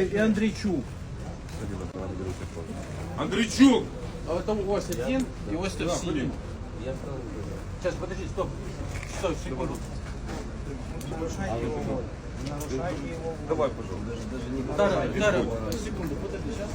и Андрейчук. Андрійчук! А это ось один и ось в синем. Сейчас, подожди, стоп. Стой, секунду. Давай, пожалуйста. Дара, Дара, секунду, подожди, сейчас.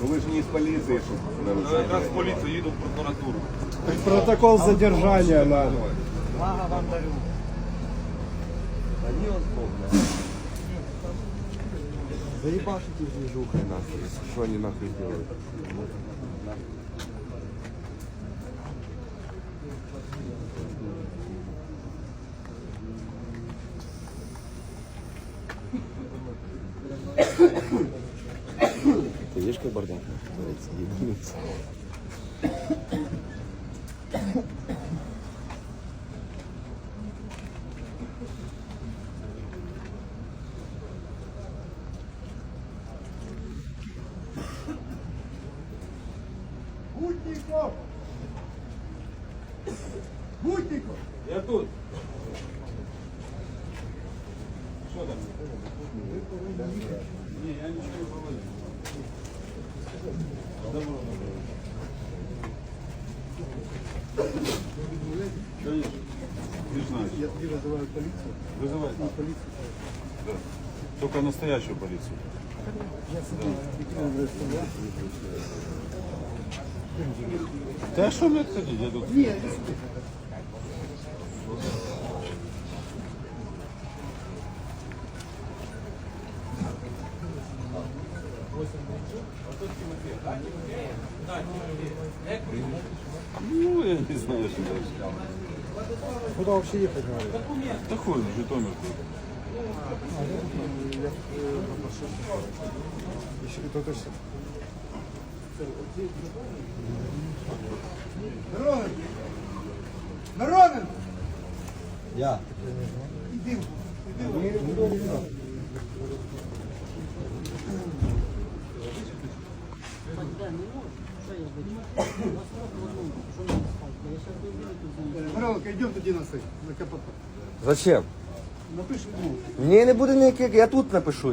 Ну ви ж не з поліції, щоб Я нарушати. якраз в поліцію їду в прокуратуру. Протокол задержания надо. Мага вам дарю. Заебашите движухой нахуй, если что они нахуй делают. Ты видишь, как бардак? Творится, ебануться. Гутников! Гутников! Я тут. Що там? Ні, я нічого не проводив. Добро, добро. Конечно. Ж знаешь. Я тебе вызываю полицию. Вызывай. Полицию. Да. Только настоящую полицию. Да что мне ходить? Я тут... Нет, Ну, я не знаю, что дальше. Куда вообще ехать надо? Такой в Житомир. Еще. Народен! Народен! Я. Иди. Моралка, идем туда на сайт, на КПП. Зачем? Напишем двух. Ні, не буде ніяких, я тут напишу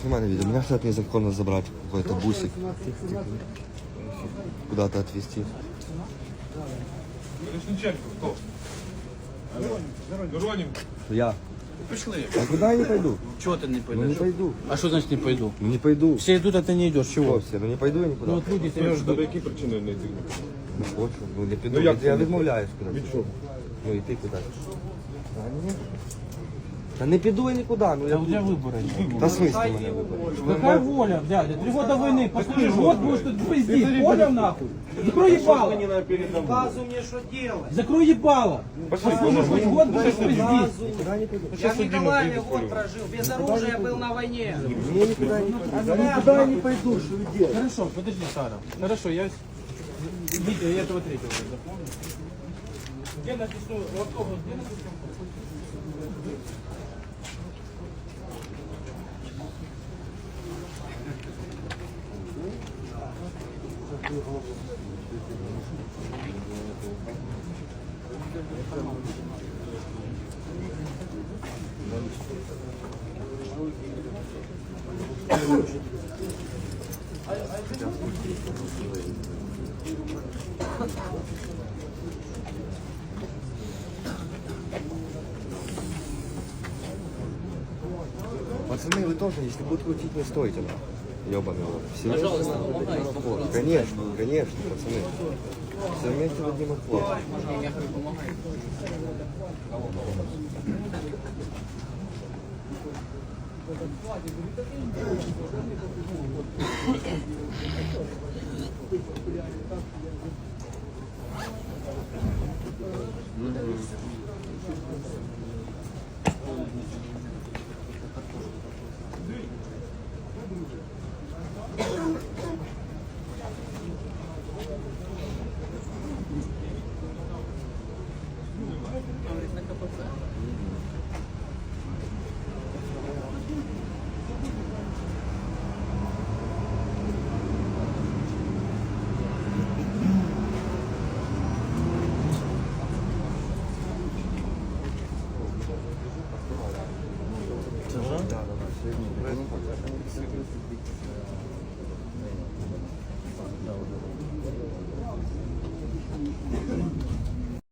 Снимай на видео. Меня хотят незаконно забрать какой-то бусик. Куда-то отвезти. Мирошниченко, кто? Мироненко. Я. Пошли. А куда я не пойду? Чего ты не Ну не пойдешь? пойду. А что значит не пойду? Ну не пойду. Все идут, а ты не идешь. Чего? Все, ну не пойду я никуда. Ну вот люди тебя ждут. які причини не йти? Не хочу. Ну не піду. Ну, як я це не відмовляюсь кудись. Від чого? Ну і ти куди? Та ні. Та не піду я нікуди. Ну я у тебя выбора нет. Та в смислі мене вибориш? Какая воля, дядя? Три года войны, послушай, год будешь тут пиздить, понял нахуй? Закрой ебало. Показывай мне, что делать. Закрой ебало. Послушай, год будешь пиздить. Я в Николаеве год прожил, без оружия был на войне. Ні, нікуди я не пойду. Я нікуди я не пойду, що ви робите? Хорошо, подожди, Сара. Хорошо, я... Витя, я этого третьего уже запомнил. Где напишу, вот того, где напишу? Пацаны, вы тоже, если будут крутить, не стойте нам. Ёбаный вот. Пожалуйста, помогайте. Конечно, конечно, пацаны. Все вместе дадим отплод. Mm-hmm. Да, да, да, все